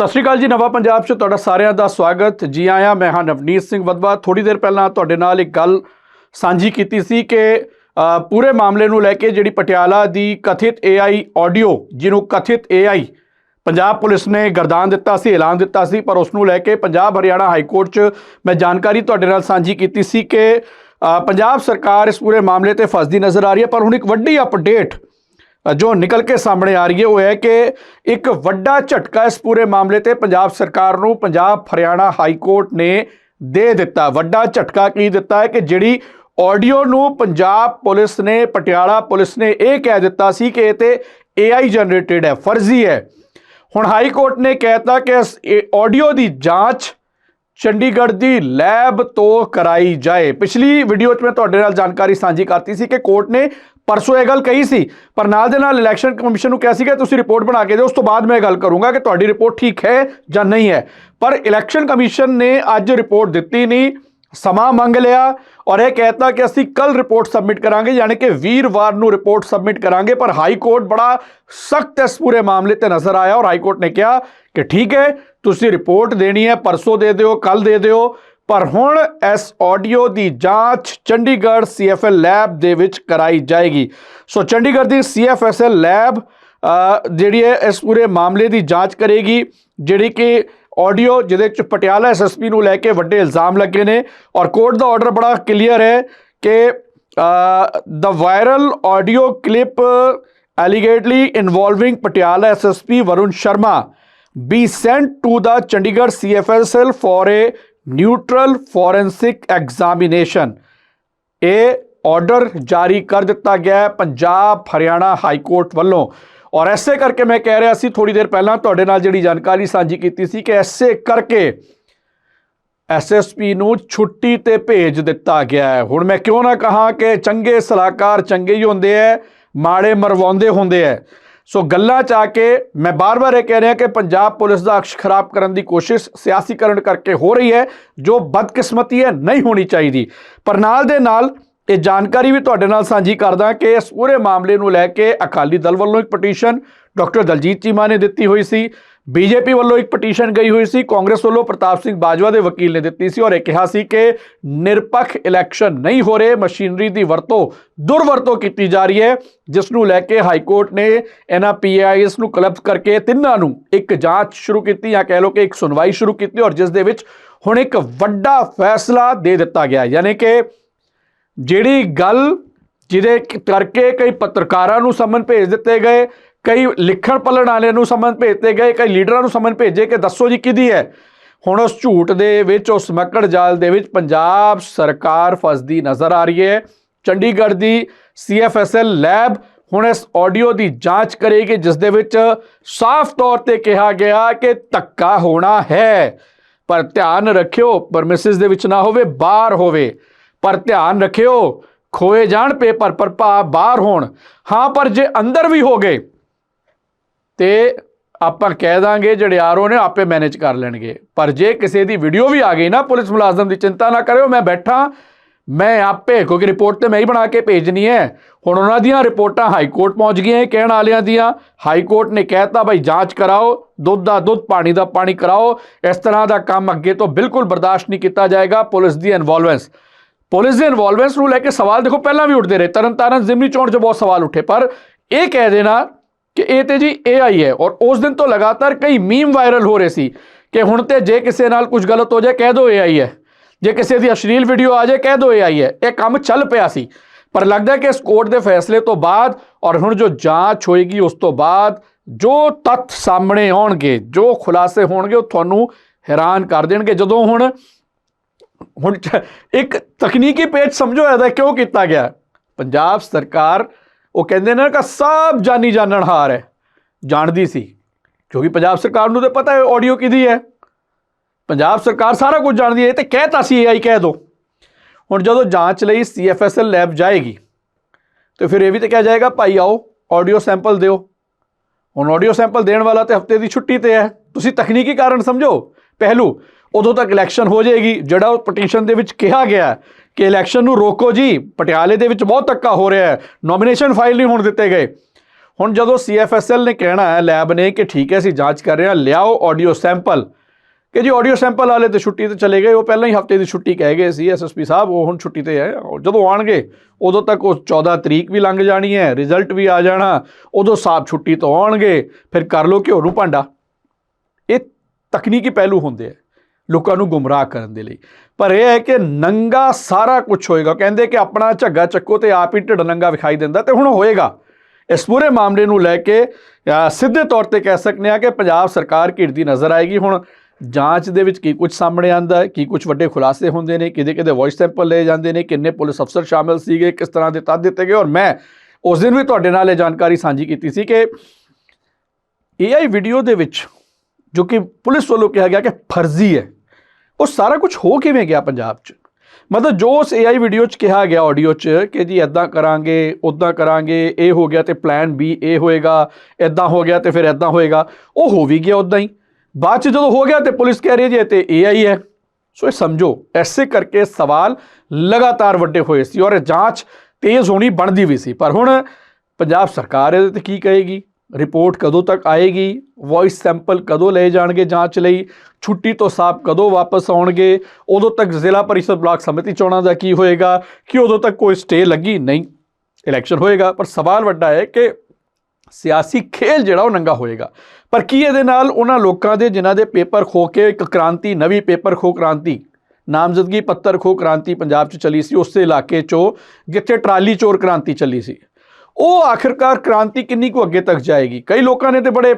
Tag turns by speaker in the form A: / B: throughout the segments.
A: ਸਤਿ ਸ਼੍ਰੀ ਅਕਾਲ ਜੀ, ਨਵਾਂ ਪੰਜਾਬ 'ਚ ਤੁਹਾਡਾ ਸਾਰਿਆਂ ਦਾ ਸਵਾਗਤ। ਜੀ ਆਇਆਂ, ਮੈਂ ਹਾਂ ਨਵਨੀਤ ਸਿੰਘ ਵਦਵਾ ਥੋੜੀ ਦੇਰ ਪਹਿਲਾਂ ਤੁਹਾਡੇ ਨਾਲ ਇੱਕ ਗੱਲ ਸਾਂਝੀ ਕੀਤੀ ਸੀ ਕਿ ਪੂਰੇ ਮਾਮਲੇ ਨੂੰ ਲੈ ਕੇ ਜਿਹੜੀ ਪਟਿਆਲਾ ਦੀ ਕਥਿਤ AI ਆਡੀਓ ਜਿਹਨੂੰ ਕਥਿਤ AI ਪੰਜਾਬ ਪੁਲਿਸ ਨੇ ਗਰਦਾਨ ਦਿੱਤਾ ਸੀ, ਐਲਾਨ ਦਿੱਤਾ ਸੀ, ਪਰ ਉਸ ਨੂੰ ਲੈ ਕੇ ਪੰਜਾਬ ਹਰਿਆਣਾ ਹਾਈ ਕੋਰਟ 'ਚ ਮੈਂ ਜਾਣਕਾਰੀ ਤੁਹਾਡੇ ਨਾਲ ਸਾਂਝੀ ਕੀਤੀ ਸੀ ਕਿ ਪੰਜਾਬ ਸਰਕਾਰ ਇਸ ਪੂਰੇ ਮਾਮਲੇ ਤੇ ਫਸਦੀ ਨਜ਼ਰ ਆ ਰਹੀ ਹੈ, ਪਰ ਹੁਣ ਇੱਕ ਵੱਡੀ ਅਪਡੇਟ ਜੋ ਨਿਕਲ ਕੇ ਸਾਹਮਣੇ ਆ ਰਹੀ ਹੈ, ਉਹ ਹੈ ਕਿ ਇੱਕ ਵੱਡਾ ਝਟਕਾ ਇਸ ਪੂਰੇ ਮਾਮਲੇ ਤੇ ਪੰਜਾਬ ਸਰਕਾਰ ਨੂੰ ਪੰਜਾਬ ਹਰਿਆਣਾ ਹਾਈ ਕੋਰਟ ਨੇ ਦੇ ਦਿੱਤਾ। ਵੱਡਾ ਝਟਕਾ ਕੀ ਦਿੱਤਾ ਹੈ ਕਿ ਜਿਹੜੀ ਆਡੀਓ ਨੂੰ ਪੰਜਾਬ ਪੁਲਿਸ ਨੇ, ਪਟਿਆਲਾ ਪੁਲਿਸ ਨੇ ਇਹ ਕਹਿ ਦਿੱਤਾ ਸੀ ਕਿ ਇਹ ਤੇ AI ਜਨਰੇਟਡ ਹੈ, ਫਰਜ਼ੀ ਹੈ। ਹੁਣ ਹਾਈ ਕੋਰਟ ਨੇ ਕਹਿਤਾ ਕਿ ਇਸ ਆਡੀਓ ਦੀ ਜਾਂਚ ਚੰਡੀਗੜ੍ਹ ਦੀ ਲੈਬ ਤੋਂ ਕਰਾਈ ਜਾਏ। ਪਿਛਲੀ ਵੀਡੀਓ 'ਚ ਮੈਂ ਤੁਹਾਡੇ ਨਾਲ ਜਾਣਕਾਰੀ ਸਾਂਝੀ ਕਰਤੀ ਸੀ ਕਿ ਕੋਰਟ ਨੇ ਪਰਸੋਂ ਇਹ ਗੱਲ ਕਹੀ ਸੀ, ਪਰ ਨਾਲ ਦੇ ਨਾਲ ਇਲੈਕਸ਼ਨ ਕਮਿਸ਼ਨ ਨੂੰ ਕਿਹਾ ਸੀਗਾ, ਤੁਸੀਂ ਰਿਪੋਰਟ ਬਣਾ ਕੇ ਦਿਓ, ਉਸ ਤੋਂ ਬਾਅਦ ਮੈਂ ਇਹ ਗੱਲ ਕਰੂੰਗਾ ਕਿ ਤੁਹਾਡੀ ਰਿਪੋਰਟ ਠੀਕ ਹੈ ਜਾਂ ਨਹੀਂ ਹੈ। ਪਰ ਇਲੈਕਸ਼ਨ ਕਮਿਸ਼ਨ ਨੇ ਅੱਜ ਰਿਪੋਰਟ ਦਿੱਤੀ ਨਹੀਂ, ਸਮਾਂ ਮੰਗ ਲਿਆ ਔਰ ਇਹ ਕਹਿਤਾ ਕਿ ਅਸੀਂ ਕੱਲ ਰਿਪੋਰਟ ਸਬਮਿਟ ਕਰਾਂਗੇ, ਯਾਨੀ ਕਿ ਵੀਰਵਾਰ ਨੂੰ ਰਿਪੋਰਟ ਸਬਮਿਟ ਕਰਾਂਗੇ, ਪਰ ਹਾਈ ਕੋਰਟ ਬੜਾ ਸਖਤ ਇਸ ਪੂਰੇ ਮਾਮਲੇ ਤੇ ਨਜ਼ਰ ਆਇਆ ਔਰ ਹਾਈ ਕੋਰਟ ਨੇ ਕਿਹਾ ਕਿ ਠੀਕ ਹੈ, ਤੁਸੀਂ ਰਿਪੋਰਟ ਦੇਣੀ ਹੈ, ਪਰਸੋਂ ਦੇ ਦਿਓ ਕੱਲ ਦੇ ਦਿਓ। ਪਰ ਹੁਣ ਇਸ ਆਡੀਓ ਦੀ ਜਾਂਚ ਚੰਡੀਗੜ੍ਹ ਸੀਐਫਐਲ ਲੈਬ ਦੇ ਵਿੱਚ ਕਰਾਈ ਜਾਏਗੀ। ਸੋ ਚੰਡੀਗੜ੍ਹ ਦੀ ਸੀਐਫਐਸਐਲ ਲੈਬ ਜਿਹੜੀ ਹੈ, ਇਸ ਪੂਰੇ ਮਾਮਲੇ ਦੀ ਜਾਂਚ ਕਰੇਗੀ, ਜਿਹੜੀ ਕਿ ਆਡੀਓ ਜਿਹਦੇ ਚ ਪਟਿਆਲਾ ਐਸਐਸਪੀ ਨੂੰ ਲੈ ਕੇ ਵੱਡੇ ਇਲਜ਼ਾਮ ਲੱਗੇ ਨੇ ਔਰ ਕੋਰਟ ਦਾ ਆਰਡਰ ਬੜਾ ਕਲੀਅਰ ਹੈ ਕਿ the viral audio clip allegedly involving Patiala SSP Varun Sharma be sent to the Chandigarh CFSL for a neutral forensic examination. ਇਹ ਆਰਡਰ ਜਾਰੀ ਕਰ ਦਿੱਤਾ ਗਿਆ ਪੰਜਾਬ ਹਰਿਆਣਾ ਹਾਈ ਕੋਰਟ ਵੱਲੋਂ। ਔਰ ਐਸੇ ਕਰਕੇ ਮੈਂ ਕਹਿ ਰਿਹਾ ਸੀ ਥੋੜੀ ਦੇਰ ਪਹਿਲਾਂ ਤੁਹਾਡੇ ਨਾਲ ਜਿਹੜੀ ਜਾਣਕਾਰੀ ਸਾਂਝੀ ਕੀਤੀ ਸੀ ਕਿ ਐਸੇ ਕਰਕੇ ਐਸਐਸਪੀ ਨੂੰ ਛੁੱਟੀ ਤੇ ਭੇਜ ਦਿੱਤਾ ਗਿਆ ਹੈ। ਹੁਣ ਮੈਂ ਕਿਉਂ ਨਾ ਕਹਾਂ ਕਿ ਚੰਗੇ ਸਲਾਹਕਾਰ ਚੰਗੇ ਹੀ ਹੁੰਦੇ ਐ, ਮਾੜੇ ਮਰਵਾਉਂਦੇ ਹੁੰਦੇ ਐ। ਸੋ ਗੱਲਾਂ ਚ ਆ ਕੇ ਮੈਂ ਬਾਰ-ਬਾਰ ਇਹ ਕਹਿ ਰਿਹਾ ਕਿ ਪੰਜਾਬ ਪੁਲਿਸ ਦਾ ਅਕਸ਼ ਖਰਾਬ ਕਰਨ ਦੀ ਕੋਸ਼ਿਸ਼ ਸਿਆਸੀਕਰਨ ਕਰਕੇ ਹੋ ਰਹੀ ਹੈ, ਜੋ ਬਦਕਿਸਮਤੀ ਹੈ, ਨਹੀਂ ਹੋਣੀ ਚਾਹੀਦੀ। ਪਰ ਨਾਲ ਦੇ ਨਾਲ ਇਹ ਜਾਣਕਾਰੀ ਵੀ ਤੁਹਾਡੇ ਨਾਲ ਸਾਂਝੀ ਕਰਦਾ ਕਿ ਇਸ ਪੂਰੇ ਮਾਮਲੇ ਨੂੰ ਲੈ ਕੇ ਅਕਾਲੀ ਦਲ ਵੱਲੋਂ ਇੱਕ ਪਟੀਸ਼ਨ ਡਾਕਟਰ ਦਲਜੀਤ ਚੀਮਾ ਨੇ ਦਿੱਤੀ ਹੋਈ ਸੀ। ਬੀਜੇਪੀ ਵੱਲੋਂ ਇੱਕ ਪਟੀਸ਼ਨ ਗਈ ਹੋਈ ਸੀ। ਕਾਂਗਰਸ ਵੱਲੋਂ ਪ੍ਰਤਾਪ ਸਿੰਘ ਬਾਜਵਾ ਦੇ ਵਕੀਲ ਨੇ ਦਿੱਤੀ ਸੀ ਔਰ ਇਹ ਕਿਹਾ ਸੀ ਕਿ ਨਿਰਪੱਖ ਇਲੈਕਸ਼ਨ ਨਹੀਂ ਹੋ ਰਹੇ। ਮਸ਼ੀਨਰੀ ਦੀ ਵਰਤੋਂ ਦੁਰਵਰਤੋਂ ਕੀਤੀ ਜਾ ਰਹੀ ਹੈ, ਜਿਸ ਨੂੰ ਲੈ ਕੇ ਹਾਈ ਕੋਰਟ ਨੇ ਇਹਨਾਂ ਪੀਆਈਐਸ ਨੂੰ ਕਲੱਬ ਕਰਕੇ ਤਿੰਨਾਂ ਨੂੰ ਇੱਕ ਜਾਂਚ ਸ਼ੁਰੂ ਕੀਤੀ ਜਾਂ ਕਹਿ ਲਓ ਕਿ ਇੱਕ ਸੁਣਵਾਈ ਸ਼ੁਰੂ ਕੀਤੀ ਔਰ ਜਿਸ ਦੇ ਵਿੱਚ ਹੁਣ ਇੱਕ ਵੱਡਾ ਫੈਸਲਾ ਦੇ ਦਿੱਤਾ ਗਿਆ ਯਾਨੀ ਕਿ ਜਿਹੜੀ ਗੱਲ ਜਿਹਦੇ ਕਰਕੇ ਕਈ ਪੱਤਰਕਾਰਾਂ ਨੂੰ ਸਮਨ ਭੇਜ ਦਿੱਤੇ ਗਏ ਕਈ ਲਿਖਣ ਪਲਣ ਵਾਲਿਆਂ ਨੂੰ ਸਮਨ ਭੇਜਤੇ ਗਏ, ਕਈ ਲੀਡਰਾਂ ਨੂੰ ਸਮਨ ਭੇਜੇ ਕਿ ਦੱਸੋ ਜੀ ਕਿਹਦੀ ਹੈ। ਹੁਣ ਉਸ ਝੂਠ ਦੇ ਵਿੱਚ, ਉਸ ਮੱਕੜ ਜਾਲ ਦੇ ਵਿੱਚ ਪੰਜਾਬ ਸਰਕਾਰ ਫਸਦੀ ਨਜ਼ਰ ਆ ਰਹੀ ਹੈ। ਚੰਡੀਗੜ੍ਹ ਦੀ ਸੀਐਫਐਸਐਲ ਲੈਬ ਹੁਣ ਇਸ ਆਡੀਓ ਦੀ ਜਾਂਚ ਕਰੇਗੀ, ਜਿਸ ਦੇ ਵਿੱਚ ਸਾਫ਼ ਤੌਰ ਤੇ ਕਿਹਾ ਗਿਆ ਕਿ ਧੱਕਾ ਹੋਣਾ ਹੈ। ਪਰ ਧਿਆਨ ਰੱਖਿਓ ਪਰਮਿਸਿਸ ਦੇ ਵਿੱਚ ਨਾ ਹੋਵੇ, ਬਾਹਰ ਹੋਵੇ। ਪਰ ਧਿਆਨ ਰੱਖਿਓ, ਖੋਏ ਜਾਣ ਪੇਪਰ, ਪਰ ਭਾ, ਬਾਹਰ ਹੋਣ। ਹਾਂ, ਪਰ ਜੇ ਅੰਦਰ ਵੀ ਹੋ ਗਏ ਤੇ ਆਪਾਂ ਕਹਿ ਦਾਂਗੇ ਜਿਹੜੇ ਆਰਓ ਨੇ, ਆਪੇ ਮੈਨੇਜ ਕਰ ਲੈਣਗੇ। ਪਰ ਜੇ ਕਿਸੇ ਦੀ ਵੀਡੀਓ ਵੀ ਆ ਗਈ ਨਾ, ਪੁਲਿਸ ਮੁਲਾਜ਼ਮ ਦੀ, ਚਿੰਤਾ ਨਾ ਕਰਿਓ, ਮੈਂ ਬੈਠਾ। ਮੈਂ ਆਪੇ, ਕਿਉਂਕਿ ਰਿਪੋਰਟ ਤੇ ਮੈਂ ਹੀ ਬਣਾ ਕੇ ਭੇਜਣੀ ਹੈ। ਹੁਣ ਉਹਨਾਂ ਦੀਆਂ ਰਿਪੋਰਟਾਂ ਹਾਈ ਕੋਰਟ ਪਹੁੰਚ ਗਈਆਂ ਕਹਿਣ ਵਾਲਿਆਂ ਦੀਆਂ। ਹਾਈ ਕੋਰਟ ਨੇ ਕਹਿਤਾ ਭਾਈ ਜਾਂਚ ਕਰਾਓ, ਦੁੱਧ ਦਾ ਦੁੱਧ, ਪਾਣੀ ਦਾ ਪਾਣੀ ਕਰਾਓ। ਇਸ ਤਰ੍ਹਾਂ ਦਾ ਕੰਮ ਅੱਗੇ ਤੋਂ ਬਿਲਕੁਲ ਬਰਦਾਸ਼ਤ ਨਹੀਂ ਕੀਤਾ ਜਾਏਗਾ ਪੁਲਿਸ ਦੀ ਇਨਵੋਲਵੈਂਸ ਪੁਲਿਸ ਦੀ ਇਨਵੋਲਵੈਂਸ ਨੂੰ ਲੈ ਕੇ ਸਵਾਲ ਦੇਖੋ, ਪਹਿਲਾਂ ਵੀ ਉੱਠਦੇ ਰਹੇ। ਤਰਨਤਾਰਨ, ਜ਼ਿਮਨੀ ਚੋਣ 'ਚ ਬਹੁਤ ਸਵਾਲ ਉੱਠੇ। ਪਰ ਇਹ ਕਹਿ ਦੇਣਾ ਕਿ ਇਹ ਤੇ ਜੀ AI ਹੈ ਔਰ ਉਸ ਦਿਨ ਤੋਂ ਲਗਾਤਾਰ ਕਈ ਮੀਮ ਵਾਇਰਲ ਹੋ ਰਹੇ ਸੀ ਕਿ ਹੁਣ ਤੇ ਜੇ ਕਿਸੇ ਨਾਲ ਕੁਝ ਗਲਤ ਹੋ ਜਾਏ, ਕਹਿ ਦਿਓ AI ਹੈ। ਜੇ ਕਿਸੇ ਦੀ ਅਸ਼ਲੀਲ ਵੀਡੀਓ ਆ ਜਾਏ, ਕਹਿ ਦਿਓ AI ਹੈ। ਇਹ ਕੰਮ ਚੱਲ ਪਿਆ ਸੀ। ਪਰ ਲੱਗਦਾ ਕਿ ਇਸ ਕੋਰਟ ਦੇ ਫੈਸਲੇ ਤੋਂ ਬਾਅਦ ਔਰ ਹੁਣ ਜੋ ਜਾਂਚ ਹੋਏਗੀ, ਉਸ ਤੋਂ ਬਾਅਦ ਜੋ ਤੱਥ ਸਾਹਮਣੇ ਆਉਣਗੇ, ਜੋ ਖੁਲਾਸੇ ਹੋਣਗੇ, ਉਹ ਤੁਹਾਨੂੰ ਹੈਰਾਨ ਕਰ ਦੇਣਗੇ। ਜਦੋਂ ਹੁਣ ਹੁਣ ਇੱਕ ਤਕਨੀਕੀ ਪੇਚ ਸਮਝੋ ਇਹਦਾ ਕਿਉਂ ਕੀਤਾ ਗਿਆ? ਪੰਜਾਬ ਸਰਕਾਰ ਉਹ ਕਹਿੰਦੇ ਨੇ ਕਿ ਸਭ ਜਾਨੀ ਜਾਣਨ ਹਾਰ ਹੈ। ਜਾਣਦੀ ਸੀ, ਕਿਉਂਕਿ ਪੰਜਾਬ ਸਰਕਾਰ ਨੂੰ ਤਾਂ ਪਤਾ ਹੈ ਆਡੀਓ ਕਿਹਦੀ ਹੈ। ਪੰਜਾਬ ਸਰਕਾਰ ਸਾਰਾ ਕੁਝ ਜਾਣਦੀ ਹੈ, ਇਹ ਤੇ ਕਹਿਤਾ ਸੀ AI ਕਹਿ ਦੋ। ਹੁਣ ਜਦੋਂ ਜਾਂਚ ਲਈ CFSL ਲੈਬ ਜਾਏਗੀ, ਤੇ ਫਿਰ ਇਹ ਵੀ ਤਾਂ ਕਿਹਾ ਜਾਏਗਾ, ਭਾਈ ਆਓ ਆਡੀਓ ਸੈਂਪਲ ਦਿਓ। ਹੁਣ ਆਡੀਓ ਸੈਂਪਲ ਦੇਣ ਵਾਲਾ ਤੇ ਹਫ਼ਤੇ ਦੀ ਛੁੱਟੀ ਤੇ ਹੈ। ਤੁਸੀਂ ਤਕਨੀਕੀ ਕਾਰਨ ਸਮਝੋ। ਪਹਿਲੂ, ਉਦੋਂ ਤੱਕ ਇਲੈਕਸ਼ਨ ਹੋ ਜਾਏਗੀ, ਜਿਹੜਾ ਉਹ ਪਟੀਸ਼ਨ ਦੇ ਵਿੱਚ ਕਿਹਾ ਗਿਆ ਕਿ ਇਲੈਕਸ਼ਨ ਨੂੰ ਰੋਕੋ ਜੀ। ਪਟਿਆਲੇ ਦੇ ਵਿੱਚ ਬਹੁਤ ਧੱਕਾ ਹੋ ਰਿਹਾ ਹੈ। ਨੋਮੀਨੇਸ਼ਨ ਫਾਈਲ ਨਹੀਂ ਹੋਣ ਦਿੱਤੇ ਗਏ। ਹੁਣ ਜਦੋਂ ਸੀਐਫਐਸਐਲ ਨੇ ਕਹਿਣਾ ਹੈ ਲੈਬ ਨੇ ਕਿ ਠੀਕ ਹੈ, ਅਸੀਂ ਜਾਂਚ ਕਰ ਰਹੇ ਹਾਂ, ਲਿਆਓ ਆਡੀਓ ਸੈਂਪਲ ਕਿ ਜੀ ਆਡੀਓ ਸੈਂਪਲ ਵਾਲੇ ਤੇ ਛੁੱਟੀ ਤੇ ਚਲੇ ਗਏ, ਉਹ ਪਹਿਲਾਂ ਹੀ ਹਫ਼ਤੇ ਦੀ ਛੁੱਟੀ ਕਹਿ ਗਏ ਸੀ ਐਸਐਸਪੀ ਸਾਹਿਬ, ਉਹ ਹੁਣ ਛੁੱਟੀ ਤੇ ਹੈ। ਜਦੋਂ ਆਣਗੇ ਉਦੋਂ ਤੱਕ ਉਹ 14 ਤਰੀਕ ਵੀ ਲੰਘ ਜਾਣੀ ਹੈ ਰਿਜ਼ਲਟ ਵੀ ਆ ਜਾਣਾ, ਉਦੋਂ ਸਾਹਿਬ ਛੁੱਟੀ ਤੋਂ ਆਉਣਗੇ, ਫਿਰ ਕਰ ਲੋ ਘਿਓ ਨੂੰ ਭਾਂਡਾ। ਇਹ ਤਕਨੀਕੀ ਪਹਿਲੂ ਹੁੰਦੇ ਆ। ਲੋਕਾਂ ਨੂੰ ਗੁੰਮਰਾਹ ਕਰਨ ਦੇ ਲਈ। ਪਰ ਇਹ ਹੈ ਕਿ ਨੰਗਾ ਸਾਰਾ ਕੁਝ ਹੋਏਗਾ। ਕਹਿੰਦੇ ਕਿ ਆਪਣਾ ਝੱਗਾ ਚੱਕੋ ਤੇ ਆਪ ਹੀ ਢਿੱਡ ਨੰਗਾ ਵਿਖਾਈ ਦਿੰਦਾ ਤੇ ਹੁਣ ਹੋਏਗਾ। ਇਸ ਪੂਰੇ ਮਾਮਲੇ ਨੂੰ ਲੈ ਕੇ ਸਿੱਧੇ ਤੌਰ ਤੇ ਕਹਿ ਸਕਨੇ ਆ ਕਿ ਪੰਜਾਬ ਸਰਕਾਰ ਘਿਰਦੀ ਨਜ਼ਰ ਆਏਗੀ। ਹੁਣ ਜਾਂਚ ਦੇ ਵਿੱਚ ਕੀ ਕੁਝ ਸਾਹਮਣੇ ਆਂਦਾ ਕੀ ਕੁਝ ਵੱਡੇ ਖੁਲਾਸੇ ਹੁੰਦੇ ਨੇ, ਕਿਹਦੇ ਕਿਤੇ ਵੌਇਸ ਸੈਂਪਲ ਲਏ ਜਾਂਦੇ ਨੇ, ਕਿੰਨੇ ਪੁਲਿਸ ਅਫਸਰ ਸ਼ਾਮਿਲ ਸੀਗੇ, ਕਿਸ ਤਰ੍ਹਾਂ ਦੇ ਤੱਥ ਦਿੱਤੇ ਗਏ। ਔਰ ਮੈਂ ਉਸ ਦਿਨ ਵੀ ਤੁਹਾਡੇ ਨਾਲ ਇਹ ਜਾਣਕਾਰੀ ਸਾਂਝੀ ਕੀਤੀ ਸੀ ਕਿ AI ਵੀਡੀਓ ਦੇ ਵਿੱਚ ਜੋ ਕਿ ਪੁਲਿਸ ਵੱਲੋਂ ਕਿਹਾ ਗਿਆ ਕਿ ਫਰਜ਼ੀ ਹੈ ਉਹ ਸਾਰਾ ਕੁਝ ਹੋ ਕਿਵੇਂ ਗਿਆ ਪੰਜਾਬ 'ਚ? ਮਤਲਬ ਜੋ ਉਸ AI ਵੀਡੀਓ 'ਚ ਕਿਹਾ ਗਿਆ ਆਡੀਓ 'ਚ ਕਿ ਜੀ ਐਦਾਂ ਕਰਾਂਗੇ ਉਦਾਂ ਕਰਾਂਗੇ, ਇਹ ਹੋ ਗਿਆ ਤੇ ਪਲਾਨ B, ਇਹ ਹੋਏਗਾ ਐਦਾਂ ਹੋ ਗਿਆ ਤੇ ਫਿਰ ਐਦਾਂ ਹੋਏਗਾ, ਉਹ ਹੋ ਵੀ ਗਿਆ ਉਦਾਂ ਹੀ। ਬਾਅਦ 'ਚ ਜਦੋਂ ਹੋ ਗਿਆ ਤੇ ਪੁਲਿਸ ਕਹਿ ਰਹੀ ਹੈ ਜੀ ਇਹ ਤੇ AI ਹੈ। ਸੋ ਇਹ ਸਮਝੋ, ਐਸੇ ਕਰਕੇ ਸਵਾਲ ਲਗਾਤਾਰ ਵੱਡੇ ਹੋਏ ਸੀ ਔਰ ਇਹ ਜਾਂਚ ਤੇਜ਼ ਹੋਣੀ ਬਣਦੀ ਵੀ ਸੀ। ਪਰ ਹੁਣ ਪੰਜਾਬ ਸਰਕਾਰ ਇਹਦੇ ਤੇ ਕੀ ਕਹੇਗੀ? ਰਿਪੋਰਟ ਕਦੋਂ ਤੱਕ ਆਏਗੀ? ਵੌਇਸ ਸੈਂਪਲ ਕਦੋਂ ਲਏ ਜਾਣਗੇ ਜਾਂਚ ਲਈ? ਛੁੱਟੀ ਤੋਂ ਸਾਫ਼ ਕਦੋਂ ਵਾਪਸ ਆਉਣਗੇ? ਉਦੋਂ ਤੱਕ ਜ਼ਿਲ੍ਹਾ ਪਰਿਸ਼ਦ ਬਲਾਕ ਸਮਿਤੀ ਚੋਣਾਂ ਦਾ ਕੀ ਹੋਏਗਾ? ਕਿ ਉਦੋਂ ਤੱਕ ਕੋਈ ਸਟੇ ਲੱਗੀ? ਨਹੀਂ ਇਲੈਕਸ਼ਨ ਹੋਏਗਾ। ਪਰ ਸਵਾਲ ਵੱਡਾ ਹੈ ਕਿ ਸਿਆਸੀ ਖੇਲ ਜਿਹੜਾ ਉਹ ਨੰਗਾ ਹੋਏਗਾ। ਪਰ ਕੀ ਇਹਦੇ ਨਾਲ ਉਹਨਾਂ ਲੋਕਾਂ ਦੇ ਜਿਨ੍ਹਾਂ ਦੇ ਪੇਪਰ ਖੋ ਕੇ ਇੱਕ ਕ੍ਰਾਂਤੀ, ਨਵੀਂ ਪੇਪਰ ਖੋ ਕ੍ਰਾਂਤੀ, ਨਾਮਜ਼ਦਗੀ ਪੱਤਰ ਖੋ ਕ੍ਰਾਂਤੀ ਪੰਜਾਬ 'ਚ ਚੱਲੀ ਸੀ, ਉਸੇ ਇਲਾਕੇ 'ਚੋਂ ਜਿੱਥੇ ਟਰਾਲੀ ਚੋਰ ਕ੍ਰਾਂਤੀ ਚੱਲੀ ਸੀ। ਉਹ ਆਖਿਰਕਾਰ ਕ੍ਰਾਂਤੀ ਕਿੰਨੀ ਕੁ ਅੱਗੇ ਤੱਕ ਜਾਏਗੀ? ਕਈ ਲੋਕਾਂ ਨੇ ਤੇ ਬੜੇ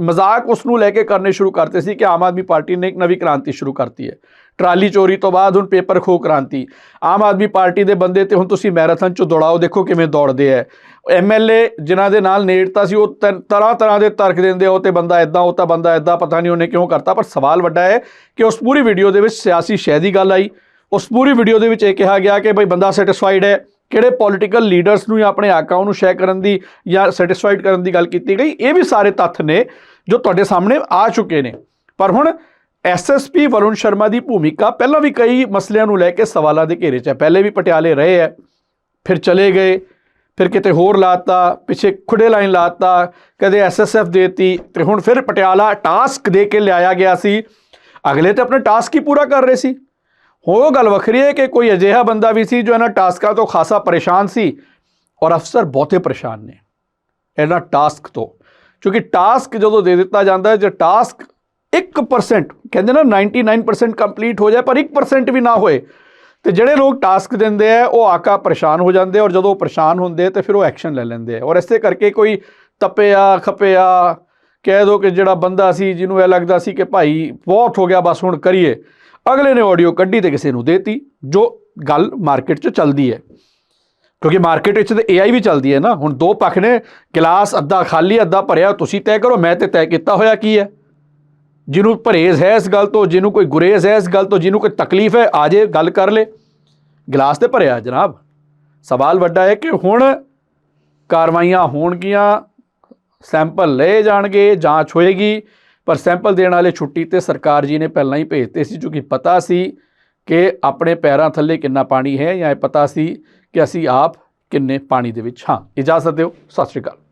A: ਮਜ਼ਾਕ ਉਸ ਨੂੰ ਲੈ ਕੇ ਕਰਨੇ ਸ਼ੁਰੂ ਕਰਤੇ ਸੀ ਕਿ ਆਮ ਆਦਮੀ ਪਾਰਟੀ ਨੇ ਇੱਕ ਨਵੀਂ ਕ੍ਰਾਂਤੀ ਸ਼ੁਰੂ ਕਰਤੀ ਹੈ। ਟਰਾਲੀ ਚੋਰੀ ਤੋਂ ਬਾਅਦ ਹੁਣ ਪੇਪਰ ਖੋ ਕ੍ਰਾਂਤੀ। ਆਮ ਆਦਮੀ ਪਾਰਟੀ ਦੇ ਬੰਦੇ ਤੇ ਹੁਣ ਤੁਸੀਂ ਮੈਰਾਥਨ ਚ ਦੌੜਾਓ ਦੇਖੋ ਕਿਵੇਂ ਦੌੜਦੇ ਐ। ਐਮਐਲਏ ਜਿਨ੍ਹਾਂ ਦੇ ਨਾਲ ਨੇੜਤਾ ਸੀ ਉਹ ਤਰ੍ਹਾਂ ਤਰ੍ਹਾਂ ਦੇ ਤਰਕ ਦਿੰਦੇ ਆ, ਉਹ ਤੇ ਬੰਦਾ ਇਦਾਂ ਉਹ ਤਾਂ ਬੰਦਾ ਇਦਾਂ ਪਤਾ ਨਹੀਂ ਉਹਨੇ ਕਿਉਂ ਕਰਤਾ ਪਰ ਸਵਾਲ ਵੱਡਾ ਹੈ ਕਿ ਉਸ ਪੂਰੀ ਵੀਡੀਓ ਦੇ ਵਿੱਚ ਸਿਆਸੀ ਸ਼ੈ ਦੀ ਗੱਲ ਆਈ। ਉਸ ਪੂਰੀ ਵੀਡੀਓ ਦੇ ਵਿੱਚ ਇਹ ਕਿਹਾ ਗਿਆ ਕਿ ਭਈ ਬੰਦਾ ਸੈਟੀਸਫਾਈਡ ਹੈ ਕਿਹੜੇ ਪੋਲੀਟੀਕਲ ਲੀਡਰਸ ਨੂੰ ਜਾਂ ਆਪਣੇ ਆਕਾਵਾਂ ਨੂੰ ਸ਼ੇਅਰ ਕਰਨ ਦੀ ਜਾਂ ਸੈਟੀਸਫਾਈਡ ਕਰਨ ਦੀ ਗੱਲ ਕੀਤੀ ਗਈ, ਇਹ ਵੀ ਸਾਰੇ ਤੱਥ ਨੇ ਜੋ ਤੁਹਾਡੇ ਸਾਹਮਣੇ ਆ ਚੁੱਕੇ ਨੇ। ਪਰ ਹੁਣ ਐਸਐਸਪੀ ਵਰੁਣ ਸ਼ਰਮਾ ਦੀ ਭੂਮਿਕਾ ਪਹਿਲਾਂ ਵੀ ਕਈ ਮਸਲਿਆਂ ਨੂੰ ਲੈ ਕੇ ਸਵਾਲਾਂ ਦੇ ਘੇਰੇ 'ਚ ਹੈ। ਪਹਿਲੇ ਵੀ ਪਟਿਆਲੇ ਰਹੇ ਹੈ, ਫਿਰ ਚਲੇ ਗਏ, ਫਿਰ ਕਿਤੇ ਹੋਰ ਲਾਤਾ, ਪਿੱਛੇ ਖੁੱਡੇ ਲਾਈਨ ਲਾਤਾ, ਕਦੇ ਐਸਐਸਐਫ ਦੇਤੀ, ਤੇ ਹੁਣ ਫਿਰ ਪਟਿਆਲਾ ਟਾਸਕ ਦੇ ਕੇ ਲਿਆਇਆ ਗਿਆ ਸੀ। ਅਗਲੇ ਤੇ ਆਪਣੇ ਟਾਸਕ ਹੀ ਪੂਰਾ ਕਰ ਰਹੇ ਸੀ। ਉਹ ਗੱਲ ਵੱਖਰੀ ਹੈ ਕਿ ਕੋਈ ਅਜਿਹਾ ਬੰਦਾ ਵੀ ਸੀ ਜੋ ਇਹਨਾਂ ਟਾਸਕਾਂ ਤੋਂ ਖਾਸਾ ਪਰੇਸ਼ਾਨ ਸੀ ਔਰ ਅਫਸਰ ਬਹੁਤੇ ਪਰੇਸ਼ਾਨ ਨੇ ਇਹਨਾਂ ਟਾਸਕ ਤੋਂ। ਕਿਉਂਕਿ ਟਾਸਕ ਜਦੋਂ ਦੇ ਦਿੱਤਾ ਜਾਂਦਾ ਹੈ, ਜੇ ਟਾਸਕ 1% ਕਹਿੰਦੇ ਨਾ 99% ਕੰਪਲੀਟ ਹੋ ਜਾਏ ਪਰ 1% ਵੀ ਨਾ ਹੋਏ, ਤੇ ਜਿਹੜੇ ਲੋਕ ਟਾਸਕ ਦਿੰਦੇ ਆ, ਉਹ ਆਕਾ ਪਰੇਸ਼ਾਨ ਹੋ ਜਾਂਦੇ ਔਰ ਜਦੋਂ ਉਹ ਪਰੇਸ਼ਾਨ ਹੁੰਦੇ ਆ, ਤੇ ਫਿਰ ਉਹ ਐਕਸ਼ਨ ਲੈ ਲੈਂਦੇ ਔਰ ਇਸੇ ਕਰਕੇ ਕੋਈ ਤਪਿਆ, ਖਪਿਆ, ਕਹਿ ਦੋ ਕਿ ਜਿਹੜਾ ਬੰਦਾ ਸੀ, ਜਿਹਨੂੰ ਇਹ ਲੱਗਦਾ ਸੀ ਕਿ ਭਾਈ ਬਹੁਤ ਹੋ ਗਿਆ, ਬਸ ਹੁਣ ਕਰੀਏ। ਅਗਲੇ ਨੇ ਆਡੀਓ ਕੱਢੀ ਤੇ ਕਿਸੇ ਨੂੰ ਦੇਤੀ, ਜੋ ਗੱਲ ਮਾਰਕੀਟ 'ਚ ਚੱਲਦੀ ਹੈ। ਕਿਉਂਕਿ ਮਾਰਕੀਟ ਵਿੱਚ ਤੇ AI ਵੀ ਚੱਲਦੀ ਹੈ ਨਾ, ਹੁਣ ਦੋ ਪੱਖ ਨੇ ਗਲਾਸ ਅੱਧਾ ਖਾਲੀ, ਅੱਧਾ ਭਰਿਆ, ਤੁਸੀਂ ਤੈਅ ਕਰੋ, ਮੈਂ ਤੇ ਤੈਅ ਕੀਤਾ ਹੋਇਆ ਕੀ ਹੈ? ਜਿਹਨੂੰ ਪਰਹੇਜ਼ ਹੈ ਇਸ ਗੱਲ ਤੋਂ, ਜਿਹਨੂੰ ਕੋਈ ਗੁਰੇਜ਼ ਹੈ ਇਸ ਗੱਲ ਤੋਂ, ਜਿਹਨੂੰ ਕੋਈ ਤਕਲੀਫ ਹੈ, ਆ ਜੇ ਗੱਲ ਕਰ ਲੇ। ਗਲਾਸ ਤੇ ਭਰਿਆ ਜਨਾਬ। ਸਵਾਲ ਵੱਡਾ ਹੈ ਕਿ ਹੁਣ ਕਾਰਵਾਈਆਂ ਹੋਣਗੀਆਂ ਸੈਂਪਲ ਲਏ ਜਾਣਗੇ ਜਾਂਚ ਹੋਏਗੀ ਪਰ ਸੈਂਪਲ ਦੇਣ ਵਾਲੇ ਛੁੱਟੀ ਤੇ ਸਰਕਾਰ ਜੀ ਨੇ ਪਹਿਲਾਂ ਹੀ ਭੇਜਤੇ ਸੀ ਕਿਉਂਕਿ ਪਤਾ ਸੀ ਕਿ ਆਪਣੇ ਪੈਰਾਂ ਥੱਲੇ ਕਿੰਨਾ ਪਾਣੀ ਹੈ ਜਾਂ ਇਹ ਪਤਾ ਸੀ ਕਿ ਅਸੀਂ ਆਪ ਕਿੰਨੇ ਪਾਣੀ ਦੇ ਵਿੱਚ ਹਾਂ। ਇਜਾਜ਼ਤ ਦਿਓ। ਸਤਿ ਸ਼੍ਰੀ ਅਕਾਲ।